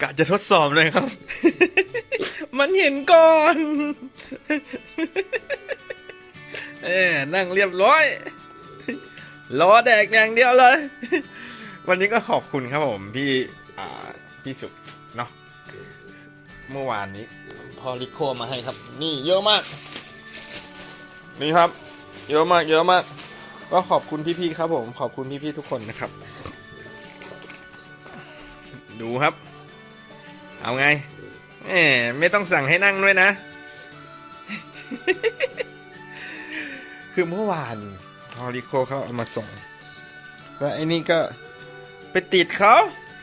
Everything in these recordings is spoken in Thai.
กะจะทดสอบเลยครับ มันเห็นก่อนเอ้นั่งเรียบร้อยรอแดกอย่างเดียวเลย วันนี้ก็ขอบคุณครับผมพี่พี่สุขเนาะเมื่อวานนี้พอริโคมาให้ครับ นี่เยอะมาก นี่ครับ เยอะมาก เยอะมาก ก็ขอบคุณพี่ๆครับผม ขอบคุณพี่ๆทุกคนนะครับ ดูครับ เอาไงแหมไม่ต้องสั่งให้นั่งด้วยนะ คือเมื่อวานฮอริโคเขาเอามาส่ง แล้วไอ้นี่ก็ไปติดเขา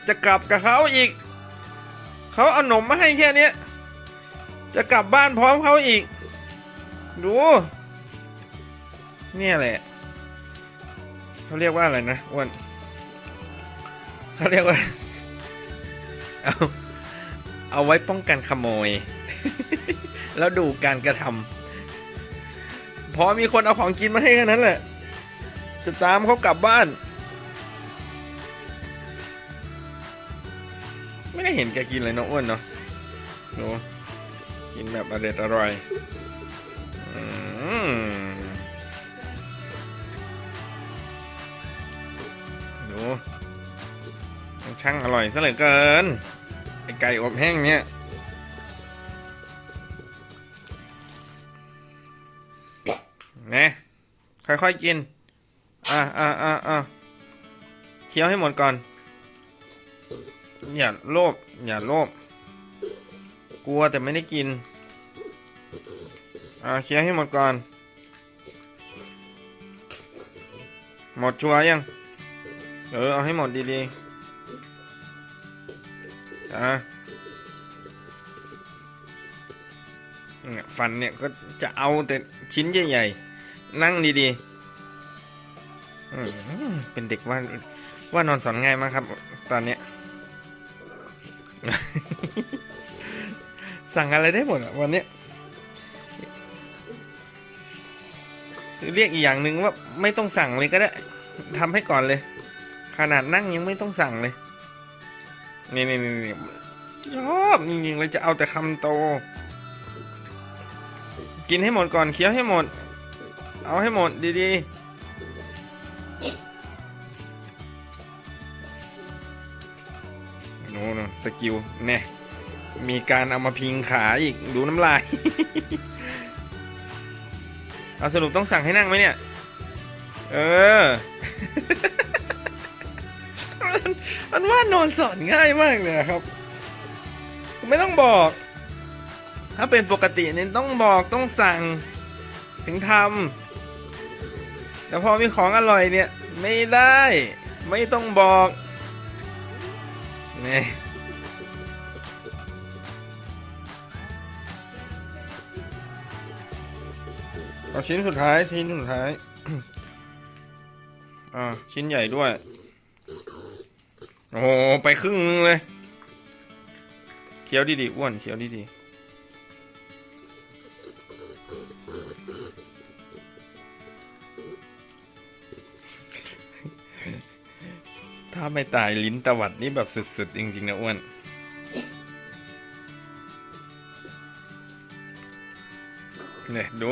จะกลับกับเขาอีก เขาเอาหนมมาให้แค่นี้จะกลับบ้านพร้อมเขาอีก ดู เนี่ยแหละ เขาเรียกว่าอะไรนะอ้วนเขาเรียกว่า เอาเอาไว้ป้องกันขโมย แล้วดูการกระทำพอมีคนเอาของกินมาให้แค่นั้นแหละ จะตามเขากลับบ้าน ไม่ได้เห็นแกกินเลยนะอ้วนเนาะดูกินแบบอร่อยอร่อยอืมดูมัน ช่างอร่อยซะเหลือเกินไอไก่อบแห้งเนี่ยนะค่อยๆกิน อะอะอะอะเคี้ยวให้หมดก่อน อย่าโลภอย่าโลภกลัวแต่ไม่ได้กิน อะเคี้ยวให้หมดก่อน หมดชัวร์ยัง เออ เอาให้หมดดีๆ อะเนี่ยฟันเนี่ยก็จะเอาแต่ชิ้นใหญ่ๆ นั่งดีๆ เป็นเด็กว่าว่านอนสอนง่ายมากครับ ตอนเนี้ย สั่งอะไรได้หมดอะวันเนี้ยเรียกอีกอย่างหนึ่งว่าไม่ต้องสั่งเลยก็ได้ทำให้ก่อนเลย ขนาดนั่งยังไม่ต้องสั่งเลย นี่นี่นี่นี่ชอบจริงๆเลยจะเอาแต่คำโต กินให้หมดก่อนเคี้ยวให้หมด เอาให้หมดดีๆโน่นสกิลแน่มีการเอามาพิงขาอีกดูน้ำลาย เอาสรุปต้องสั่งให้นั่งไหมเนี่ย เออ มันว่านอนสอนง่ายมากเลยครับ ไม่ต้องบอก ถ้าเป็นปกติเนี่ยต้องบอกต้องสั่งถึงทำแต่พอมีของอร่อยเนี่ย ไม่ได้ไม่ต้องบอกนี่เอาชิ้นสุดท้ายชิ้นสุดท้ายอ่าชิ้นใหญ่ด้วย โอ้โหไปครึ่งนึงเลยเคี้ยวดีๆอ้วนเคี้ยวดีๆถ้าไม่ตายลิ้นตวัดนี่แบบสุด ๆ จริง ๆ นะอ้วน เนี่ย ดู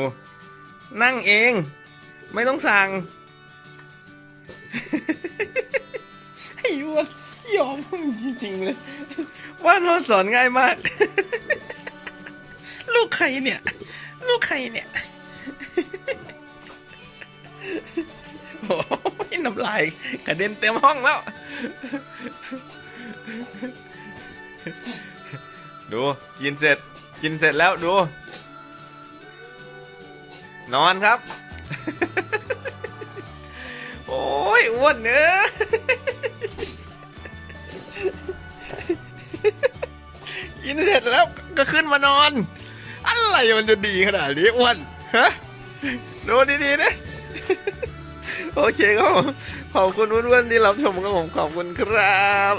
นั่งเอง ไม่ต้องสั่ง ยอมมึงจริงๆเลย ว่านอนสอนง่ายมาก ลูกใครเนี่ย ลูกใครเนี่ยโอ้ยน้ำลายกระเด็นเต็มห้องแล้ว ดูกินเสร็จ กินเสร็จแล้วดู นอนครับ โอ้ยอ้วนเนื้อ เสร็จแล้วก็ขึ้นมานอน อะไรมันจะดีขนาดนี้อ้วนฮะดูดีๆนะโอเคครับขอบคุณวุ่นๆที่รับชมกับผมขอบคุณครับ